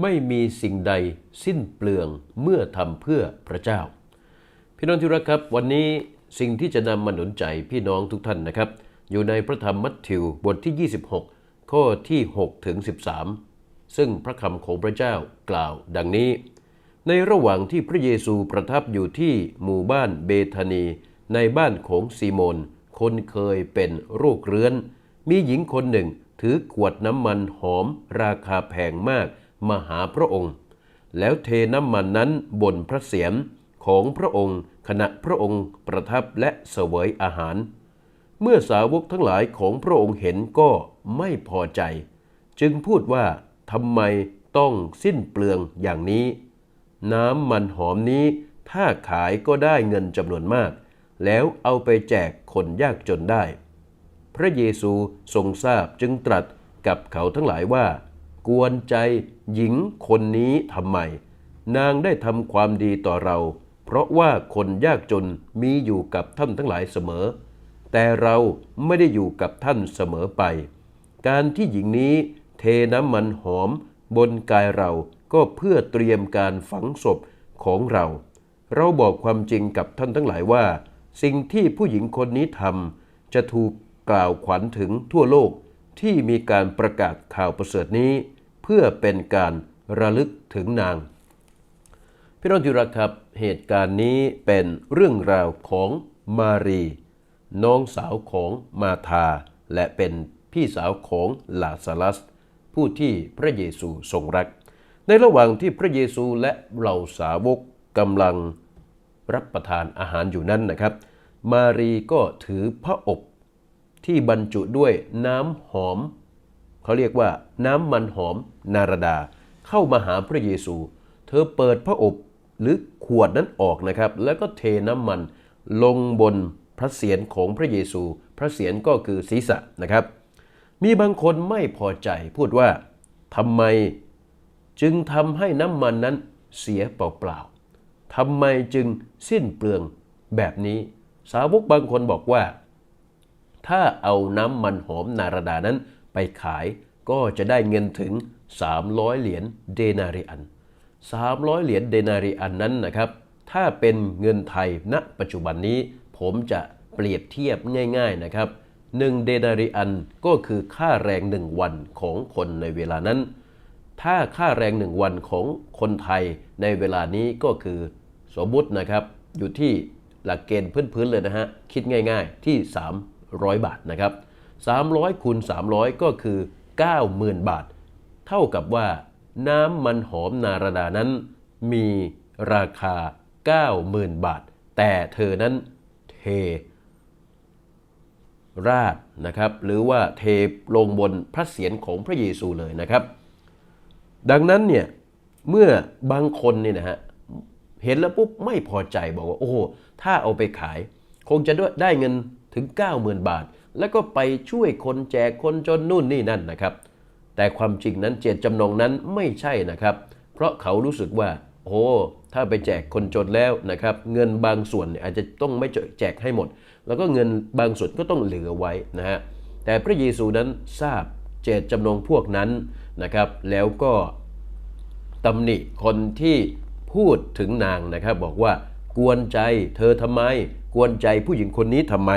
ไม่มีสิ่งใดสิ้นเปลืองเมื่อทำเพื่อพระเจ้า พี่น้องที่รักครับ วันนี้สิ่งที่จะนำมาหนุนใจพี่น้องทุกท่านนะครับ อยู่ในพระธรรมมัทธิวบทที่ 26 ข้อที่6ถึง13 ซึ่งพระคำของพระเจ้ากล่าวดังนี้ ในระหว่างที่พระเยซูประทับอยู่ที่หมู่บ้านเบธานี ในบ้านของซีโมน คนเคยเป็นโรคเรื้อน มีหญิงคนหนึ่งถือขวดน้ำมันหอมราคาแพงมาก มาหาพระองค์ แล้วเทน้ำมันนั้นบนพระเศียรของพระองค์ขณะพระองค์ประทับและเสวยอาหาร เมื่อสาวกทั้งหลายของพระองค์เห็นก็ไม่พอใจ จึงพูดว่าทำไมต้องสิ้นเปลืองอย่างนี้ น้ำมันหอมนี้ถ้าขายก็ได้เงินจำนวนมาก แล้วเอาไปแจกคนยากจนได้ พระเยซูทรงทราบจึงตรัสกับเขาทั้งหลายว่า กวนใจหญิงคนนี้ทำไม นางได้ทำความดีต่อเรา เพราะว่าคนยากจนมีอยู่กับท่านทั้งหลายเสมอ แต่เราไม่ได้อยู่กับท่านเสมอไป การที่หญิงนี้เทน้ำมันหอมบนกายเราก็เพื่อเตรียมการฝังศพของเรา เราบอกความจริงกับท่านทั้งหลายว่า สิ่งที่ผู้หญิงคนนี้ทำจะถูกกล่าวขวัญถึงทั่วโลก ที่มีการประกาศข่าวประเสริฐนี้ เพื่อเป็นการระลึกถึงนาง พี่น้องที่รักครับเหตุการณ์นี้เป็นเรื่องราวของมารี น้องสาวของมาธา และเป็นพี่สาวของลาซาลัส ผู้ที่พระเยซูทรงรัก ในระหว่างที่พระเยซูและเหล่าสาวกกำลังรับประทานอาหารอยู่นั้นนะครับ มารีก็ถือพระอบ ที่บรรจุด้วยน้ำหอม เขาเรียกว่าน้ำมันหอมนารดา เข้ามาหาพระเยซู เธอเปิดพระอบหรือขวดนั้นออกนะครับ แล้วก็เทน้ำมันลงบนพระเศียรของพระเยซู พระเศียรก็คือศีรษะนะครับ มีบางคนไม่พอใจพูดว่าทำไมจึงทำให้น้ำมันนั้นเสียเปล่าๆทำไมจึงสิ้นเปลืองแบบนี้ สาวกบางคนบอกว่า ถ้าเอาน้ำมันหอมนารดานั้นไปขายก็จะได้เงินถึง 300 เหรียญเดนาริอัน 300 เหรียญเดนาริอันนั้นนะครับ ถ้าเป็นเงินไทยณปัจจุบันนี้ ผมจะเปรียบเทียบง่ายๆนะครับ1เดนาริอันก็คือค่าแรงหนึ่งวันของคนในเวลานั้น ถ้าค่าแรงหนึ่งวันของคนไทยในเวลานี้ก็คือสมมุตินะครับ อยู่ที่หลักเกณฑ์พื้นๆเลยนะฮะ คิดง่ายๆที่ 300 บาทนะครับ300คูณ300 ก็คือ 90,000 บาท เท่ากับว่าน้ำมันหอมนารดานั้นมีราคา 90,000 บาท แต่เธอนั้นเทราดนะครับหรือว่าเทลงบนพระเศียรของพระเยซูเลยนะครับ ดังนั้นเนี่ยเมื่อบางคนเนี่ยนะฮะเห็นแล้วปุ๊บไม่พอใจบอกว่าโอ้โหถ้าเอาไปขาย คงจะได้เงิน ถึง 90,000 บาท แล้วก็ไปช่วยคนแจกคนจนนู่นนี่นั่นนะครับ แต่ความจริงนั้นเจตจำนงนั้นไม่ใช่นะครับ เพราะเขารู้สึกว่า โอ้ถ้าไปแจกคนจนแล้วนะครับ เงินบางส่วนอาจจะต้องไม่แจกให้หมด แล้วก็เงินบางส่วนก็ต้องเหลือไว้นะฮะแต่พระเยซูนั้นทราบเจตจำนงพวกนั้นนะครับ แล้วก็ตำหนิคนที่พูดถึงนางนะครับบอกว่า กวนใจ เธอทำไม กวนใจผู้หญิงคนนี้ทำไม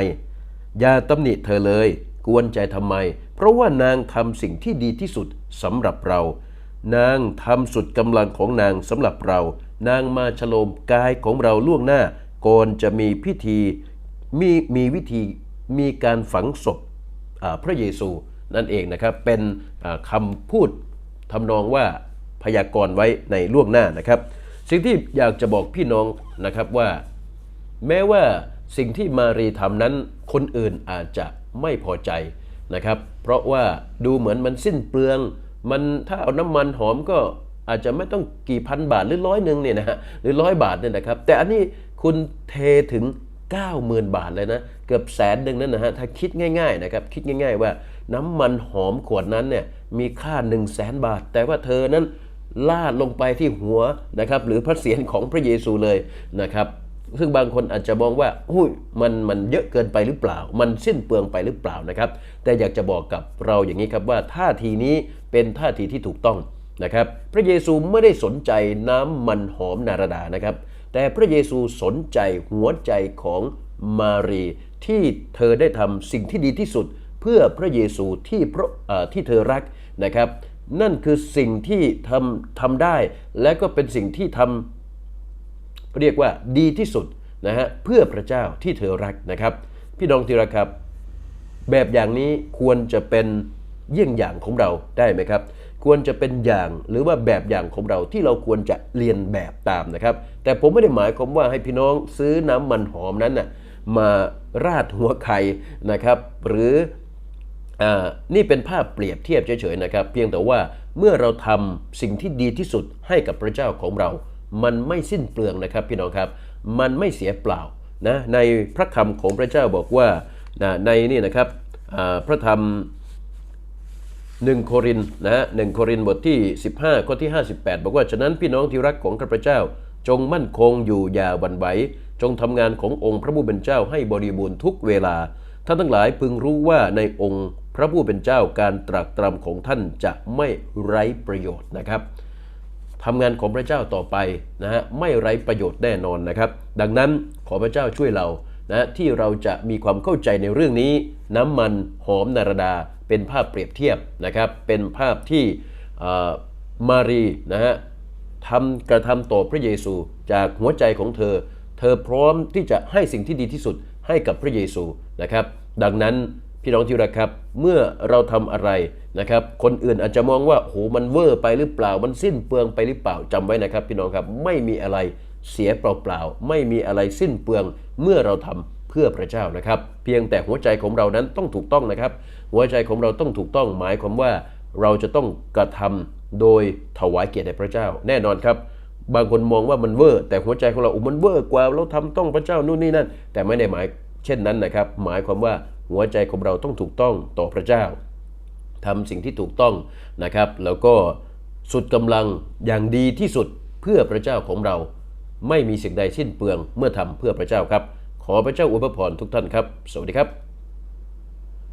อย่าตำหนิเธอเลย กวนใจทำไม เพราะว่านางทำสิ่งที่ดีที่สุดสำหรับเรา นางทำสุดกำลังของนางสำหรับเรา นางมาฉโลมกายของเราล่วงหน้าก่อนจะมีพิธีมีมีวิธีมีการฝังศพพระเยซูนั่นเองนะครับเป็นคำพูดทำนองว่าพยากรณ์ไว้ในล่วงหน้านะครับ สิ่งที่อยากจะบอกพี่น้องนะครับว่า แม้ว่าสิ่งที่มารีทำนั้นคนอื่นอาจจะไม่พอใจนะครับ เพราะว่าดูเหมือนมันสิ้นเปลือง มันถ้าเอาน้ำมันหอมก็อาจจะไม่ต้องกี่พันบาทหรือร้อยหนึ่งเนี่ยนะฮะหรือร้อยบาทเนี่ยนะครับ แต่อันนี้คุณเทถึง 90,000 บาทเลยนะ เกือบแสนหนึ่งนั่นนะฮะถ้าคิดง่ายๆนะครับคิดง่าย ๆ ว่าน้ำมันหอมขวดนั้นเนี่ยมีค่า 1 0 0 0 0แสนบาท แต่ว่าเธอนั้น ลาดลงไปที่หัวนะครับ หรือพระเศียรของพระเยซูเลยนะครับ ซึ่งบางคนอาจจะมองว่าหุ้ยมันมันเยอะเกินไปหรือเปล่า มันสิ้นเปลืองไปหรือเปล่านะครับ แต่อยากจะบอกกับเราอย่างนี้ครับว่าท่าทีนี้เป็นท่าทีที่ถูกต้องนะครับ พระเยซูไม่ได้สนใจน้ำมันหอมนารดานะครับ แต่พระเยซูสนใจหัวใจของมารีที่เธอได้ทำสิ่งที่ดีที่สุด เพื่อพระเยซูที่พระเอ่อที่เธอรักนะครับ นั่นคือสิ่งที่ทำทำได้ และก็เป็นสิ่งที่ทำเรียกว่าดีที่สุดนะฮะเพื่อพระเจ้าที่เธอรักนะครับ พี่น้องที่รักครับ แบบอย่างนี้ควรจะเป็นเยี่ยงอย่างของเราได้ไหมครับ ควรจะเป็นอย่างหรือว่าแบบอย่างของเราที่เราควรจะเรียนแบบตามนะครับ แต่ผมไม่ได้หมายความว่าให้พี่น้องซื้อน้ำมันหอมนั้นน่ะมาราดหัวไข่นะครับ หรือ นี่เป็นภาพเปรียบเทียบเฉยๆนะครับ เพียงแต่ว่าเมื่อเราทำสิ่งที่ดีที่สุดให้กับพระเจ้าของเรา มันไม่สิ้นเปลืองนะครับพี่น้องครับ มันไม่เสียเปล่านะในพระคำของพระเจ้าบอกว่านะในนี่นะครับพระธรรม1โครินนะฮะหนึ่งโครินบทที่ 15 ข้อที่ 58 บอกว่า ฉะนั้นพี่น้องที่รักของข้าพเจ้า จงมั่นคงอยู่อย่าหวั่นไหวจงทำงานขององค์พระผู้เป็นเจ้าให้บริบูรณ์ทุกเวลาท่านทั้งหลายพึงรู้ว่าในองค์ พระผู้เป็นเจ้าการตรักตรำของท่านจะไม่ไร้ประโยชน์นะครับทำงานของพระเจ้าต่อไปนะฮะไม่ไร้ประโยชน์แน่นอนนะครับ ดังนั้นขอพระเจ้าช่วยเรานะที่เราจะมีความเข้าใจในเรื่องนี้ น้ำมันหอมนารดาเป็นภาพเปรียบเทียบนะครับ เป็นภาพที่มารีนะฮะทำกระทำต่อพระเยซูจากหัวใจของเธอ เธอพร้อมที่จะให้สิ่งที่ดีที่สุดให้กับพระเยซูนะครับ ดังนั้น พี่น้องที่รักครับ เมื่อเราทำอะไรนะครับ คนอื่นอาจจะมองว่าโหมันเวอร์ไปหรือเปล่า มันสิ้นเปลืองไปหรือเปล่าจำไว้นะครับ พี่น้องครับไม่มีอะไรเสียเปล่าๆไม่มีอะไรสิ้นเปลือง เมื่อเราทำเพื่อพระเจ้านะครับ เพียงแต่หัวใจของเรานั้นต้องถูกต้องนะครับ หัวใจของเราต้องถูกต้องหมายความว่าเราจะต้องกระทำโดยถวายเกียรติแด่พระเจ้า แน่นอนครับ บางคนมองว่ามันเวอร์แต่หัวใจของเราอุมันเวอร์กว่าเราทำต้องพระเจ้านู่นนี่นั่นแต่ไม่ได้หมายเช่นนั้นนะครับ หมายความว่า หัวใจของเราต้องถูกต้องต่อพระเจ้าทำสิ่งที่ถูกต้องนะครับ แล้วก็สุดกำลังอย่างดีที่สุดเพื่อพระเจ้าของเรา ไม่มีสิ่งใดสิ้นเปลืองเมื่อทำเพื่อพระเจ้าครับ ขอพระเจ้าอวยพรทุกท่านครับ สวัสดีครับ